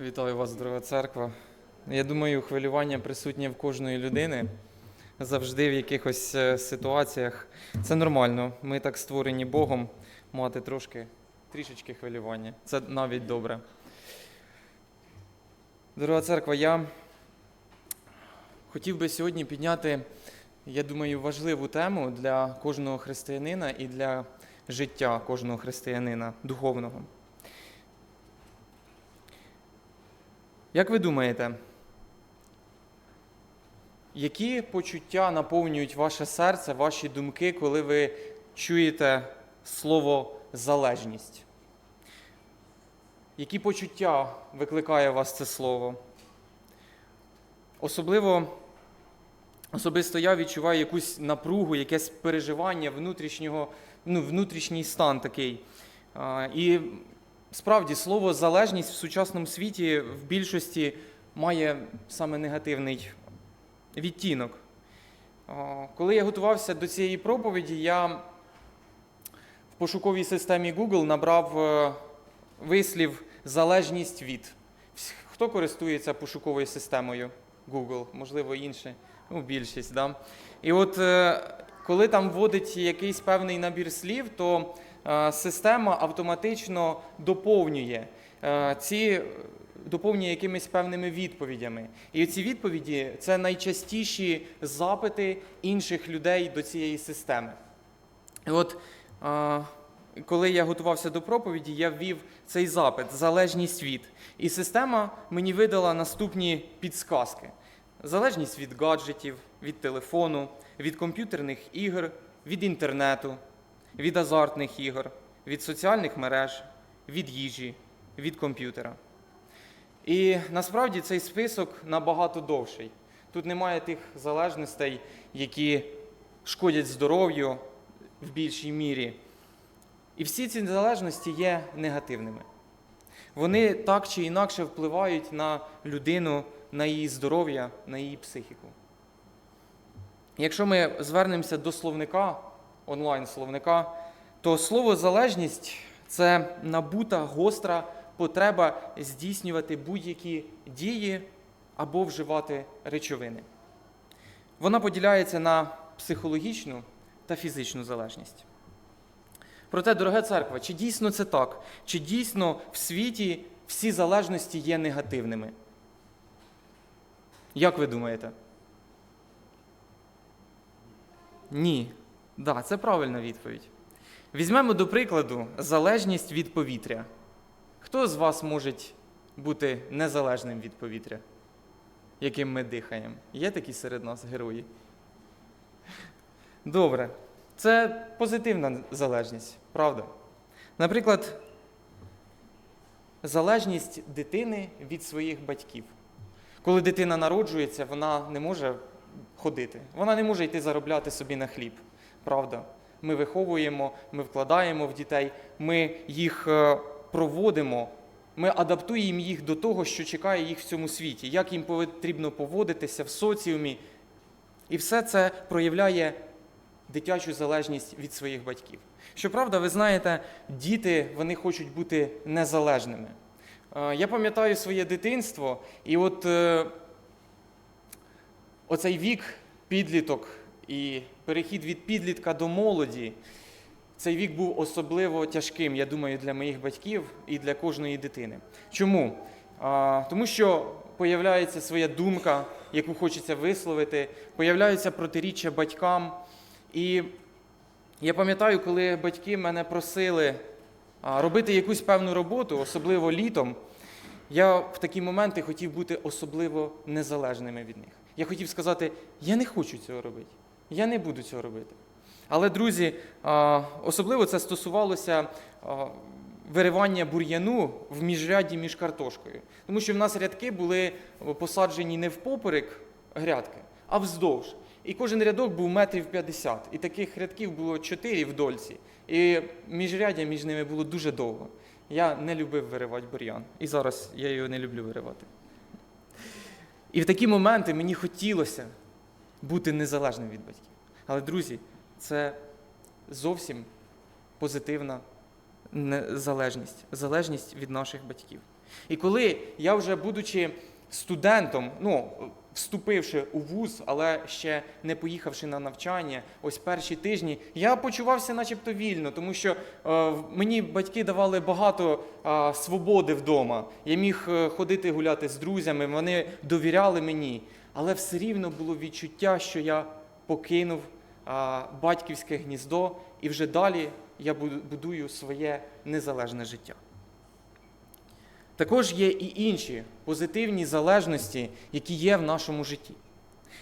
Вітаю вас, дорога церква. Я думаю, хвилювання присутнє в кожної людини завжди в якихось е, ситуаціях. Це нормально. Ми так створені Богом мати трошки трішечки хвилювання. Це навіть добре. Дорога церква, я хотів би сьогодні підняти, я думаю, важливу тему для кожного християнина і для життя кожного християнина духовного. Як ви думаєте, які почуття наповнюють ваше серце, ваші думки, коли ви чуєте слово залежність? Які почуття викликає у вас це слово? Особливо, особисто я відчуваю якусь напругу, якесь переживання внутрішнього, ну, внутрішній стан такий. І Справді, слово залежність в сучасному світі в більшості має саме негативний відтінок. Коли я готувався до цієї проповіді, я в пошуковій системі Google набрав е, вислів залежність від. Хто користується пошуковою системою Google? Можливо, інші, ну, більшість. Да? І от е, коли там вводить якийсь певний набір слів, то система автоматично доповнює е, ці доповнює якимись певними відповідями. І ці відповіді це найчастіші запити інших людей до цієї системи. І от е, коли я готувався до проповіді, я ввів цей запит залежність від. І система мені видала наступні підсказки: залежність від гаджетів, від телефону, від комп'ютерних ігор, від інтернету, від азартних ігор, від соціальних мереж, від їжі, від комп'ютера. І насправді цей список набагато довший. Тут немає тих залежностей, які шкодять здоров'ю в більшій мірі. І всі ці залежності є негативними. Вони так чи інакше впливають на людину, на її здоров'я, на її психіку. Якщо ми звернемося до словника, онлайн-словника, то слово залежність це набута гостра потреба здійснювати будь-які дії або вживати речовини. Вона поділяється на психологічну та фізичну залежність. Проте, дорога церква, чи дійсно це так? Чи дійсно в світі всі залежності є негативними? Як ви думаєте? Ні. Да, це правильна відповідь. Візьмемо до прикладу залежність від повітря. Хто з вас може бути незалежним від повітря, яким ми дихаємо? Є такі серед нас герої? Добре. Це позитивна залежність, правда? Наприклад, залежність дитини від своїх батьків. Коли дитина народжується, вона не може ходити, вона не може йти заробляти собі на хліб. Правда? Ми виховуємо, ми вкладаємо в дітей, ми їх е, проводимо, ми адаптуємо їх до того, що чекає їх в цьому світі, як їм потрібно поводитися в соціумі. І все це проявляє дитячу залежність від своїх батьків. Щоправда, ви знаєте, діти вони хочуть бути незалежними. Е, Я пам'ятаю своє дитинство, і от е, оцей вік, підліток і перехід від підлітка до молоді, цей вік був особливо тяжким, я думаю, для моїх батьків і для кожної дитини. Чому? Тому що появляється своя думка, яку хочеться висловити, появляються протиріччя батькам. І я пам'ятаю, коли батьки мене просили робити якусь певну роботу, особливо літом, я в такі моменти хотів бути особливо незалежними від них. Я хотів сказати, я не хочу цього робити, я не буду цього робити. Але, друзі, особливо це стосувалося виривання бур'яну в міжряді між картошкою. Тому що в нас рядки були посаджені не впоперек грядки, а вздовж. І кожен рядок був метрів 50. І таких рядків було 4 в дольці. І міжряддя між ними було дуже довго. Я не любив виривати бур'ян. І зараз я його не люблю виривати. І в такі моменти мені хотілося бути незалежним від батьків. Але, друзі, це зовсім позитивна не- залежність, залежність від наших батьків. І коли я вже будучи студентом, ну, вступивши у вуз, але ще не поїхавши на навчання, ось перші тижні, я почувався начебто вільно, тому що е, мені батьки давали багато е, свободи вдома. Я міг е, ходити гуляти з друзями, вони довіряли мені. Але все рівно було відчуття, що я покинув батьківське гніздо, і вже далі я будую своє незалежне життя. Також є і інші позитивні залежності, які є в нашому житті.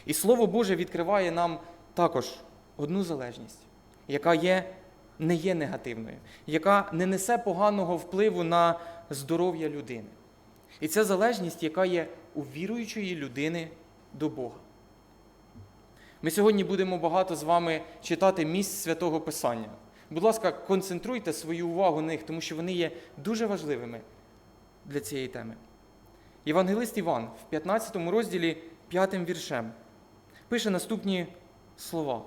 І Слово Боже відкриває нам також одну залежність, яка є, не є негативною, яка не несе поганого впливу на здоров'я людини. І це залежність, яка є у віруючої людини до Бога. Ми сьогодні будемо багато з вами читати місць святого Писання. Будь ласка, концентруйте свою увагу на них, тому що вони є дуже важливими для цієї теми. Євангелист Іван в 15 розділі 5 віршем пише наступні слова.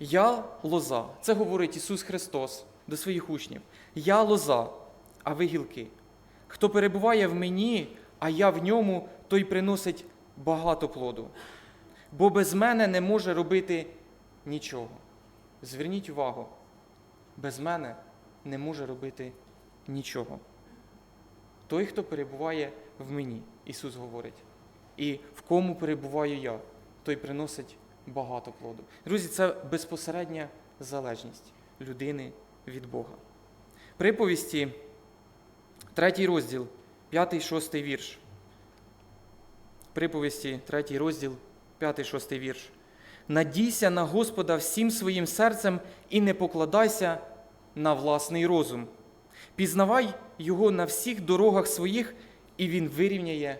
Я лоза. Це говорить Ісус Христос до своїх учнів. Я лоза, а ви гілки. Хто перебуває в мені, а я в ньому, той приносить багато плоду. Бо без мене не може робити нічого. Зверніть увагу, без мене не може робити нічого. Той, хто перебуває в мені, Ісус говорить, і в кому перебуваю я, той приносить багато плоду. Друзі, це безпосередня залежність людини від Бога. Приповісті, третій розділ, п'ятий, шостий вірш. Приповісті, третій розділ, п'ятий, шостий вірш. Надійся на Господа всім своїм серцем і не покладайся на власний розум. Пізнавай Його на всіх дорогах своїх, і Він вирівняє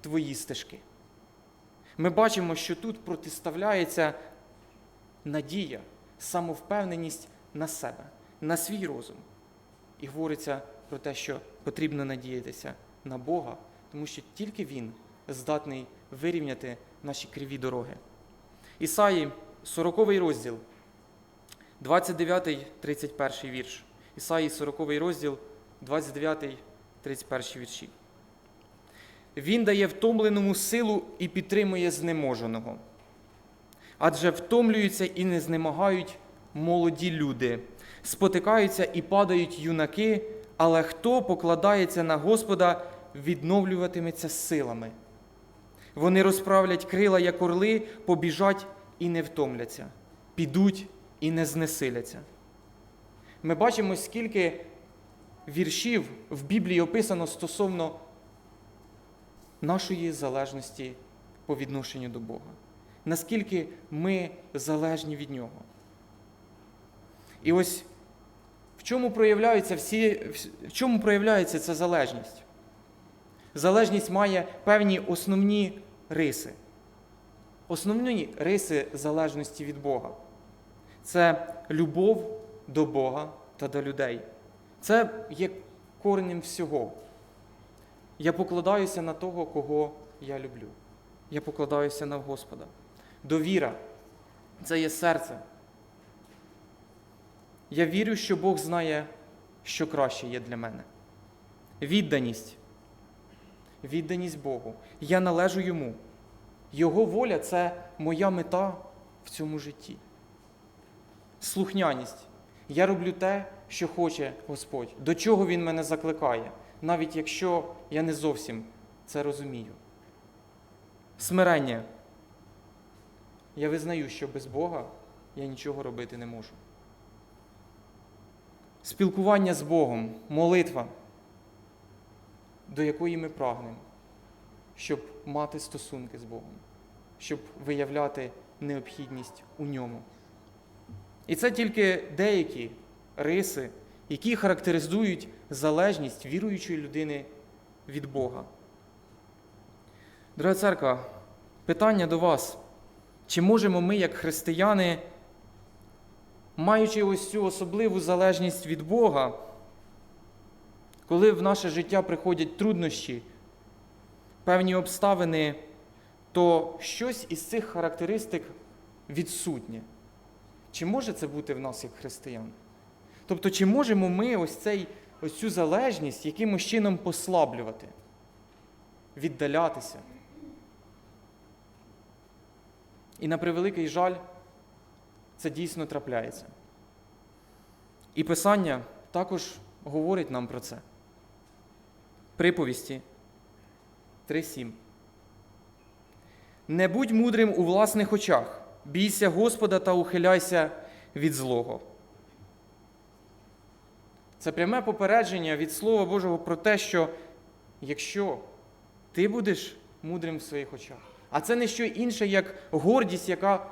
твої стежки. Ми бачимо, що тут протиставляється надія, самовпевненість на себе, на свій розум. І говориться про те, що потрібно надіятися на Бога, тому що тільки Він здатний вирівняти наші криві дороги. Ісаї, 40 розділ, 29-31 вірш. Ісаї, 40 розділ, 29-31 вірші. Він дає втомленому силу і підтримує знеможеного. Адже втомлюються і не знемагають молоді люди, спотикаються і падають юнаки, але хто покладається на Господа, відновлюватиметься силами. Вони розправлять крила, як орли, побіжать і не втомляться, підуть і не знесиляться. Ми бачимо, скільки віршів в Біблії описано стосовно нашої залежності по відношенню до Бога. Наскільки ми залежні від Нього. І ось в чому проявляються всі, в чому проявляється ця залежність? Залежність має певні основні риси. Основні риси залежності від Бога. Це любов до Бога та до людей. Це є коренем всього. Я покладаюся на того, кого я люблю. Я покладаюся на Господа. Довіра це є серце. Я вірю, що Бог знає, що краще є для мене. Відданість. Відданість Богу. Я належу йому. Його воля це моя мета в цьому житті. Слухняність. Я роблю те, що хоче Господь, до чого Він мене закликає, навіть якщо я не зовсім це розумію. Смирення. Я визнаю, що без Бога я нічого робити не можу. Спілкування з Богом, молитва, до якої ми прагнемо, щоб мати стосунки з Богом, щоб виявляти необхідність у ньому. І це тільки деякі риси, які характеризують залежність віруючої людини від Бога. Дорога церква, питання до вас. Чи можемо ми, як християни, маючи ось цю особливу залежність від Бога, коли в наше життя приходять труднощі, певні обставини, то щось із цих характеристик відсутнє? Чи може це бути в нас як християн? Тобто, чи можемо ми ось цей ось цю залежність якимось чином послаблювати, віддалятися. І на превеликий жаль, це дійсно трапляється. І Писання також говорить нам про це. Приповісті 3.7. Не будь мудрим у власних очах, бійся Господа та ухиляйся від злого. Це пряме попередження від Слова Божого про те, що якщо ти будеш мудрим в своїх очах, а це не що інше, як гордість, яка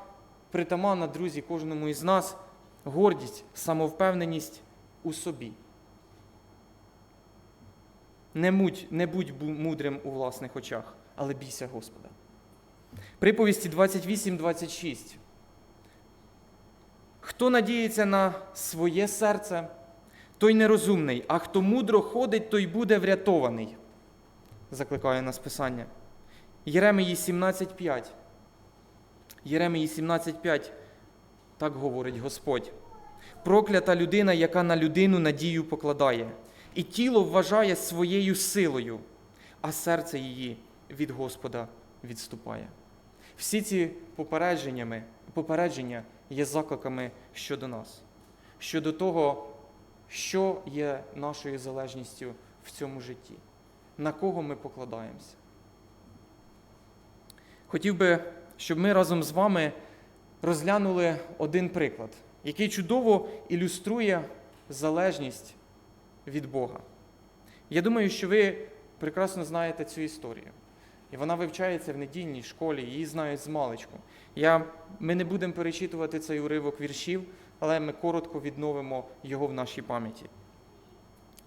притаманна, друзі, кожному із нас, гордість, самовпевненість у собі. Не, будь, не будь мудрим у власних очах, але бійся Господа. Приповісті 28-26. Хто надіється на своє серце, той нерозумний, а хто мудро ходить, той буде врятований. Закликає нас Писання. Єремії 17.5. Єремії 17.5. Так говорить Господь. Проклята людина, яка на людину надію покладає, і тіло вважає своєю силою, а серце її від Господа відступає. Всі ці попередженнями, попередження є закликами щодо нас, щодо того, що є нашою залежністю в цьому житті, на кого ми покладаємося. Хотів би, щоб ми разом з вами розглянули один приклад, який чудово ілюструє залежність від Бога. Я думаю, що ви прекрасно знаєте цю історію. І вона вивчається в недільній школі, її знають з маличку. Я, ми не будемо перечитувати цей уривок віршів, але ми коротко відновимо його в нашій пам'яті.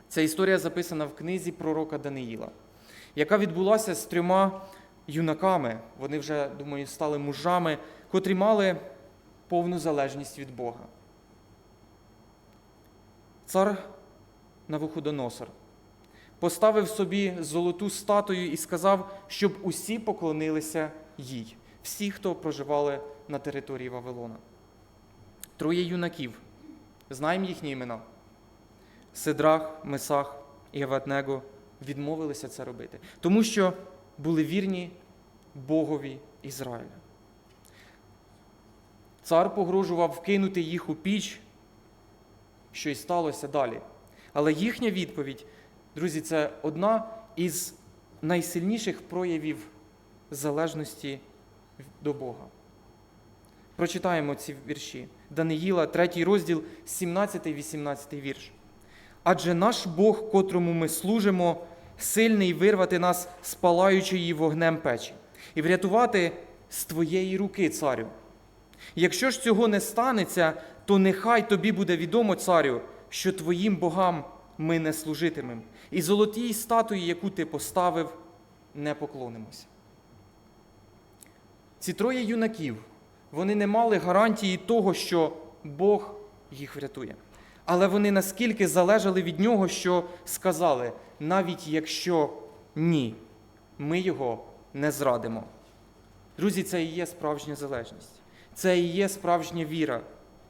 Ця історія записана в книзі пророка Даниїла, яка відбулася з трьома юнаками. Вони вже, думаю, стали мужами, котрі мали повну залежність від Бога. Цар Навуходоносор поставив собі золоту статую і сказав, щоб усі поклонилися їй, всі, хто проживали на території Вавилона. Троє юнаків, знаємо їхні імена. Сидрах, Месах і Аватнего відмовилися це робити, тому що були вірні Богові Ізраїля. Цар погрожував вкинути їх у піч, що й сталося далі. Але їхня відповідь, друзі, це одна із найсильніших проявів залежності до Бога. Прочитаємо ці вірші. Даниїла, 3 розділ, 17-18 вірш. Адже наш Бог, котрому ми служимо, сильний вирвати нас з палаючої вогнем печі і врятувати з твоєї руки, царю. Якщо ж цього не станеться, то нехай тобі буде відомо, царю, що твоїм богам ми не служитимемо, і золотій статуї, яку ти поставив, не поклонимося. Ці троє юнаків, вони не мали гарантії того, що Бог їх врятує. Але вони наскільки залежали від нього, що сказали, навіть якщо ні, ми його не зрадимо. Друзі, це і є справжня залежність. Це і є справжня віра.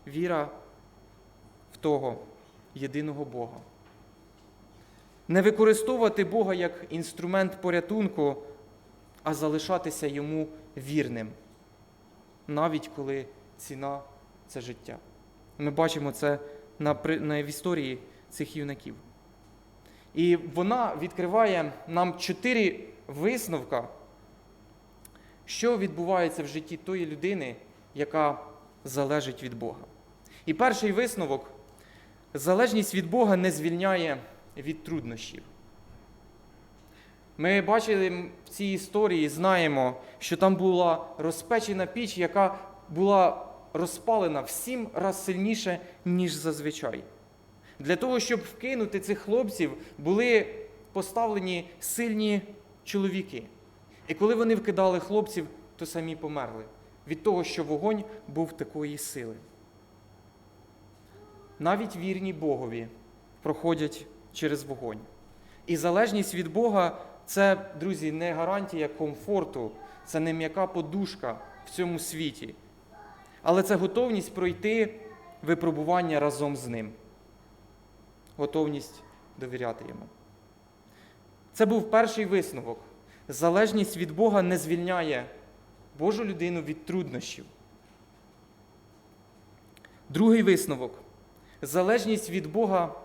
Віра в того єдиного Бога. Не використовувати Бога як інструмент порятунку, а залишатися йому вірним, навіть коли ціна це життя. Ми бачимо це на, на, в історії цих юнаків. І вона відкриває нам чотири висновка, що відбувається в житті тої людини, яка залежить від Бога. І перший висновок залежність від Бога не звільняє від труднощів. Ми бачили в цій історії, знаємо, що там була розпечена піч, яка була розпалена в сім раз сильніше, ніж зазвичай. Для того, щоб вкинути цих хлопців, були поставлені сильні чоловіки. І коли вони вкидали хлопців, то самі померли від того, що вогонь був такої сили. Навіть вірні Богові проходять через вогонь. І залежність від Бога це, друзі, не гарантія комфорту, це не м'яка подушка в цьому світі. Але це готовність пройти випробування разом з ним. Готовність довіряти йому. Це був перший висновок. Залежність від Бога не звільняє Божу людину від труднощів. Другий висновок. Залежність від Бога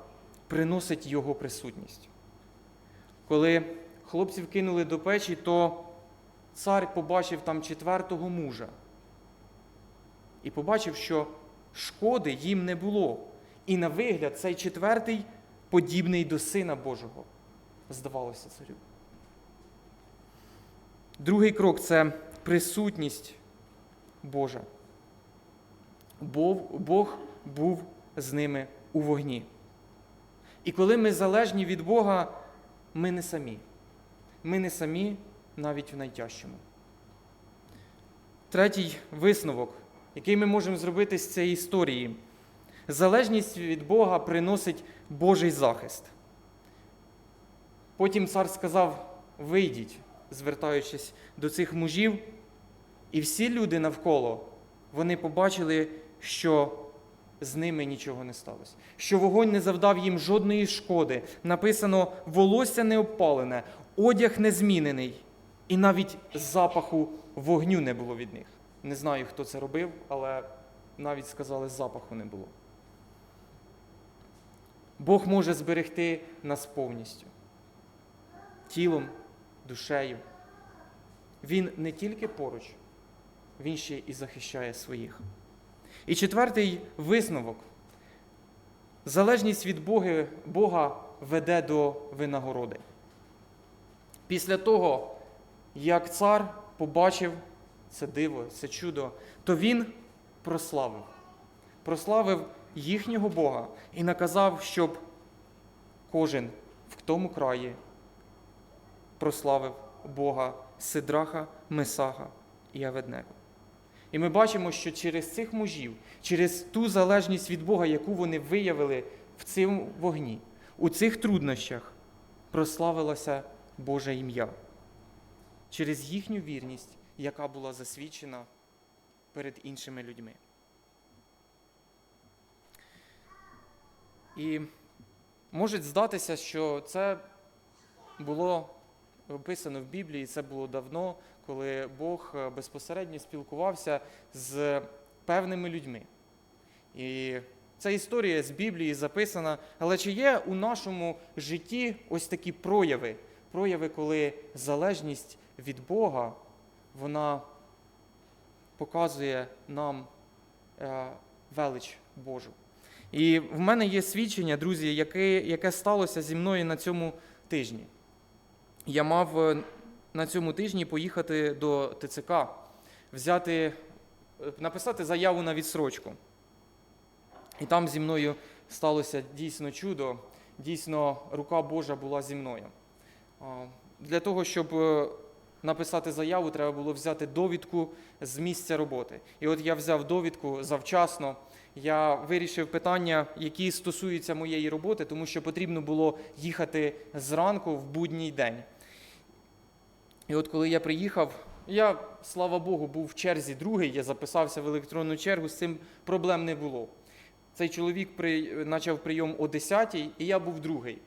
приносить Його присутність. Коли хлопців кинули до печі, то цар побачив там четвертого мужа і побачив, що шкоди їм не було. І на вигляд цей четвертий подібний до Сина Божого, здавалося царю. Другий крок це присутність Божа. Бог, був з ними у вогні. І коли ми залежні від Бога, ми не самі. Ми не самі навіть в найтяжчому. Третій висновок, який ми можемо зробити з цієї історії. Залежність від Бога приносить Божий захист. Потім цар сказав: вийдіть, звертаючись до цих мужів, і всі люди навколо вони побачили, що з ними нічого не сталося, що вогонь не завдав їм жодної шкоди. Написано, волосся не обпалене, одяг не змінений, і навіть запаху вогню не було від них. Не знаю, хто це робив, але навіть сказали, запаху не було. Бог може зберегти нас повністю тілом, душею. Він не тільки поруч, він ще і захищає своїх. І четвертий висновок. Залежність від Боги, Бога веде до винагороди. Після того, як цар побачив це диво, це чудо, то він прославив. Прославив їхнього Бога і наказав, щоб кожен в тому краї прославив Бога Сидраха, Месаха і Аведнего. І ми бачимо, що через цих мужів, через ту залежність від Бога, яку вони виявили в цьому вогні, у цих труднощах, прославилося Боже ім'я через їхню вірність, яка була засвідчена перед іншими людьми. І може здатися, що це було описано в Біблії, це було давно, коли Бог е, безпосередньо спілкувався з певними людьми. І ця історія з Біблії записана, але чи є у нашому житті ось такі прояви? Прояви, коли залежність від Бога, вона показує нам е, велич Божу. І в мене є свідчення, друзі, яке, яке сталося зі мною на цьому тижні. Я мав е, на цьому тижні поїхати до ТЦК, взяти, е, написати заяву на відсрочку. І там зі мною сталося дійсно чудо, дійсно рука Божа була зі мною. Для того, щоб е, написати заяву, треба було взяти довідку з місця роботи. І от я взяв довідку завчасно. Я вирішив питання, які стосуються моєї роботи, тому що потрібно було їхати зранку в будній день. І от коли я приїхав, я, слава Богу, був в черзі другий, я записався в електронну чергу, з цим проблем не було. Цей чоловік при, почав прийом о 10 і я був другий.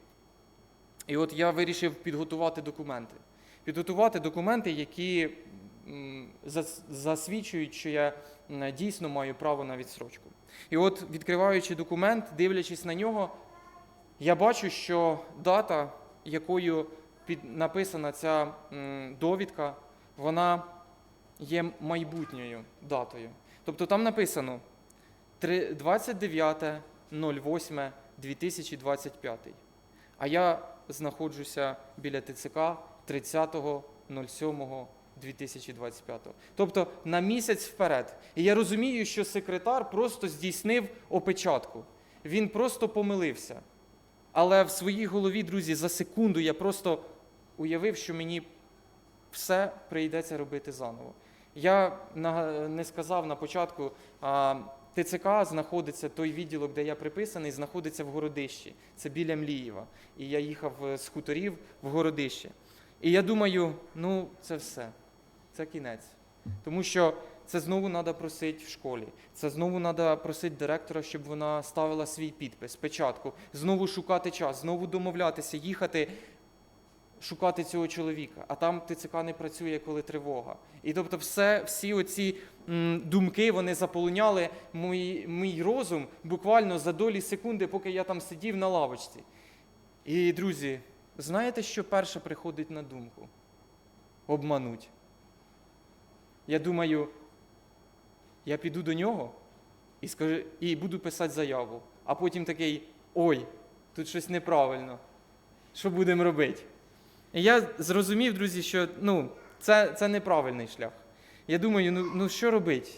І от я вирішив підготувати документи. Підготувати документи, які засвідчують, що я дійсно маю право на відсрочку. І от, відкриваючи документ, дивлячись на нього, я бачу, що дата, якою під, написана ця м, довідка, вона є майбутньою датою. Тобто там написано 29.08.2025. А я знаходжуся біля ТЦК 30.07.2025. Тобто на місяць вперед. І я розумію, що секретар просто здійснив опечатку. Він просто помилився. Але в своїй голові, друзі, за секунду я просто уявив, що мені все прийдеться робити заново. Я не сказав на початку, ТЦК знаходиться, той відділок, де я приписаний, знаходиться в Городищі. Це біля Млієва. І я їхав е, з хуторів в Городище. І я думаю, ну це все, це кінець. Тому що це знову треба просити в школі. Це знову треба просити директора, щоб вона ставила свій підпис, печатку, знову шукати час, знову домовлятися, їхати шукати цього чоловіка, а там ТЦК не працює, коли тривога. І тобто, все, всі оці м, думки вони заполоняли мій, мій розум буквально за долі секунди, поки я там сидів на лавочці. І, друзі, знаєте, що перше приходить на думку? Обмануть. Я думаю, я піду до нього і, скажу, і буду писати заяву, а потім такий: ой, тут щось неправильно. Що будемо робити? І я зрозумів, друзі, що ну, це, це неправильний шлях. Я думаю, ну, ну що робити?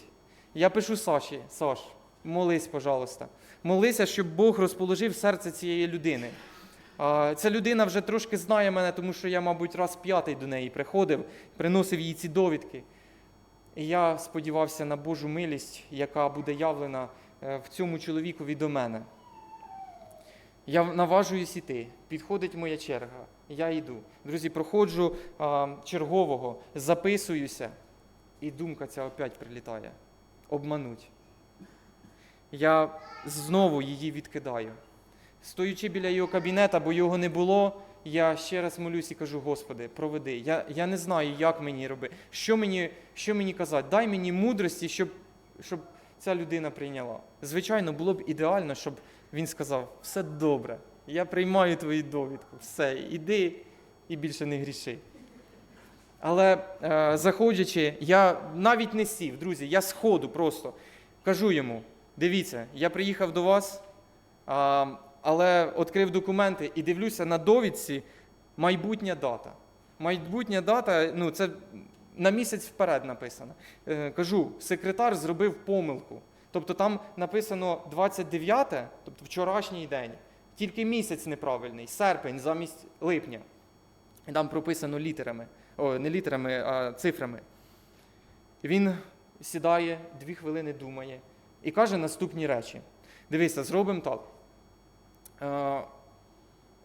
Я пишу Саші, Саш, молись, пожалуйста. Молися, щоб Бог розположив серце цієї людини. Ця людина вже трошки знає мене, тому що я, мабуть, раз п'ятий до неї приходив, приносив їй ці довідки. І я сподівався на Божу милість, яка буде явлена е, в цьому чоловікові до мене. Я наважуюсь іти, підходить моя черга, я йду. Друзі, проходжу а, чергового, записуюся, і думка ця опять прилітає. Обмануть. Я знову її відкидаю. Стоючи біля його кабінета, бо його не було, я ще раз молюсь і кажу: Господи, проведи. Я, я не знаю, як мені робити, що мені, що мені казати. Дай мені мудрості, щоб, щоб ця людина прийняла. Звичайно, було б ідеально, щоб він сказав: все добре, я приймаю твою довідку, все, іди і більше не гріши. Але е, заходячи, я навіть не сів, друзі, я сходу просто кажу йому: дивіться, я приїхав до вас, а, але відкрив документи і дивлюся на довідці майбутня дата. Майбутня дата, ну це на місяць вперед написано. Е, кажу, секретар зробив помилку. Тобто там написано 29, тобто вчорашній день, тільки місяць неправильний, серпень замість липня. І там прописано літерами, о, не літерами, а цифрами. Він сідає, дві хвилини думає і каже наступні речі. Дивися, зробимо так.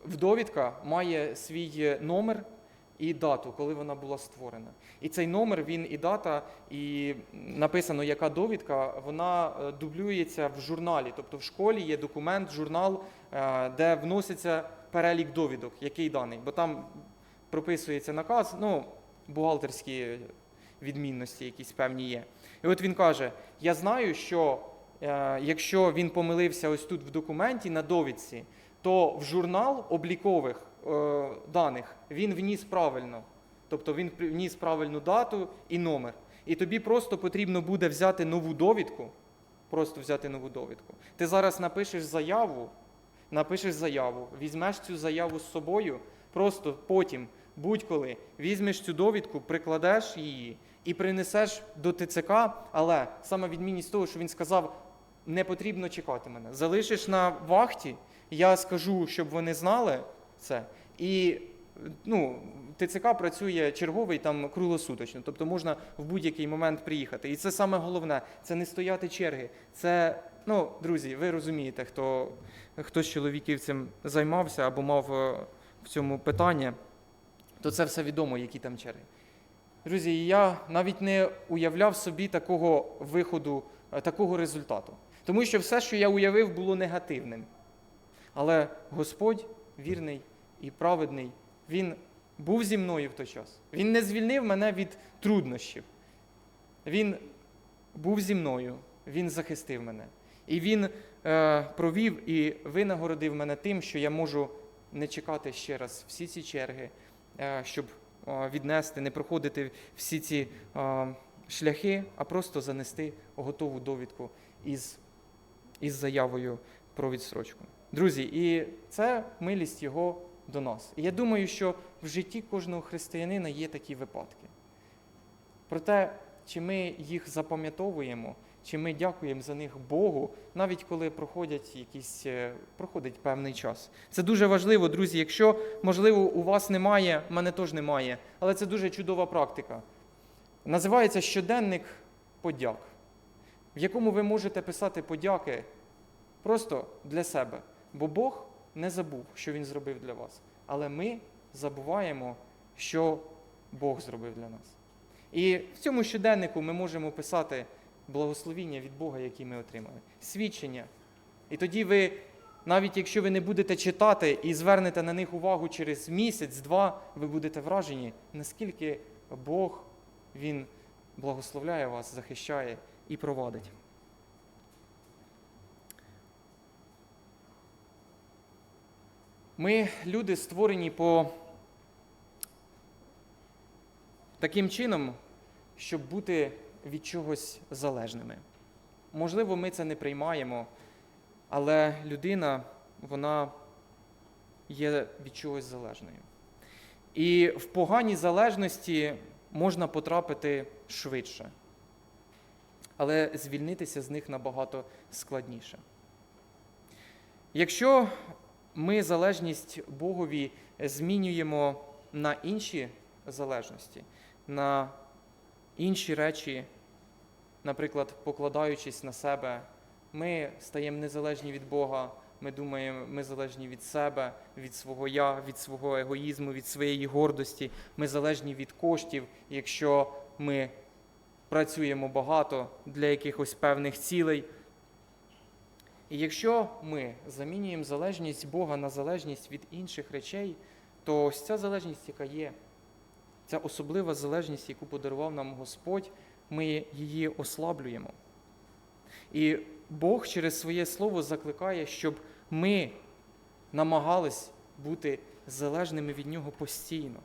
Вдовідка має свій номер і дату, коли вона була створена. І цей номер, він і дата, і написано, яка довідка, вона е, дублюється в журналі. Тобто в школі є документ, журнал, е, де вноситься перелік довідок, який даний. Бо там прописується наказ, ну, бухгалтерські відмінності якісь певні є. І от він каже: я знаю, що е, якщо він помилився ось тут в документі на довідці, то в журнал облікових е, даних він вніс правильно. Тобто він вніс правильну дату і номер. І тобі просто потрібно буде взяти нову довідку. Просто взяти нову довідку. Ти зараз напишеш заяву, напишеш заяву, візьмеш цю заяву з собою, просто потім, будь-коли, візьмеш цю довідку, прикладеш її і принесеш до ТЦК, але саме відмінність того, що він сказав, не потрібно чекати мене. Залишиш на вахті, я скажу, щоб вони знали це. І ну, ТЦК працює черговий там круглосуточно, тобто можна в будь-який момент приїхати. І це саме головне це не стояти черги. Це, ну, друзі, ви розумієте, хто, хто з чоловіків цим займався або мав е, в цьому питання, то це все відомо, які там черги. Друзі, я навіть не уявляв собі такого виходу, е, такого результату. Тому що все, що я уявив, було негативним. Але Господь вірний і праведний, Він був зі мною в той час. Він не звільнив мене від труднощів. Він був зі мною, Він захистив мене. І Він е, провів і винагородив мене тим, що я можу не чекати ще раз всі ці черги, е, щоб е, віднести, не проходити всі ці е, шляхи, а просто занести готову довідку із, із заявою про відсрочку. Друзі, і це милість Його до нас. І я думаю, що в житті кожного християнина є такі випадки. Проте, чи ми їх запам'ятовуємо, чи ми дякуємо за них Богу, навіть коли проходять якісь, е, проходить певний час. Це дуже важливо, друзі. Якщо, можливо, у вас немає, в мене теж немає, але це дуже чудова практика. Називається щоденник подяк, в якому ви можете писати подяки просто для себе. Бо Бог не забув, що Він зробив для вас. Але ми забуваємо, що Бог зробив для нас. І в цьому щоденнику ми можемо писати благословіння від Бога, які ми отримали, свідчення. І тоді ви, навіть якщо ви не будете читати і звернете на них увагу через місяць-два, ви будете вражені, наскільки Бог Він благословляє вас, захищає і провадить. Ми, люди, створені по таким чином, щоб бути від чогось залежними. Можливо, ми це не приймаємо, але людина, вона є від чогось залежною. І в поганій залежності можна потрапити швидше, але звільнитися з них набагато складніше. Якщо ми залежність Богові змінюємо на інші залежності, на інші речі, наприклад, покладаючись на себе, ми стаємо незалежні від Бога. Ми думаємо, ми залежні від себе, від свого я, від свого егоїзму, від своєї гордості. Ми залежні від коштів, якщо ми працюємо багато для якихось певних цілей. І якщо ми замінюємо залежність Бога на залежність від інших речей, то ось ця залежність, яка є, ця особлива залежність, яку подарував нам Господь, ми її ослаблюємо. І Бог через своє слово закликає, щоб ми намагались бути залежними від Нього постійно.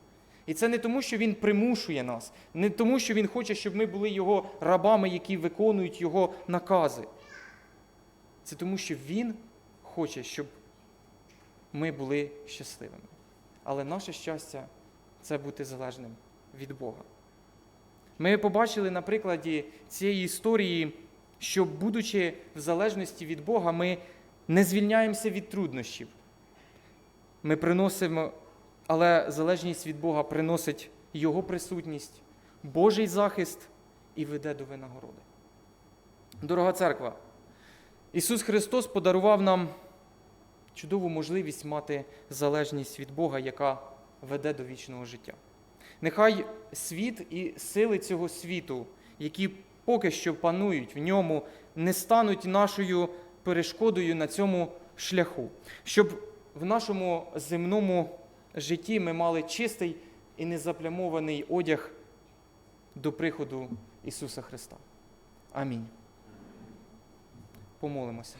І це не тому, що Він примушує нас, не тому, що Він хоче, щоб ми були Його рабами, які виконують Його накази. Це тому, що Він хоче, щоб ми були щасливими. Але наше щастя це бути залежним від Бога. Ми побачили на прикладі цієї історії, що, будучи в залежності від Бога, ми не звільняємося від труднощів. Ми приносимо, але залежність від Бога приносить Його присутність, Божий захист і веде до винагороди. Дорога церква, Ісус Христос подарував нам чудову можливість мати залежність від Бога, яка веде до вічного життя. Нехай світ і сили цього світу, які поки що панують в ньому, не стануть нашою перешкодою на цьому шляху, щоб в нашому земному житті ми мали чистий і незаплямований одяг до приходу Ісуса Христа. Амінь. Помолимося.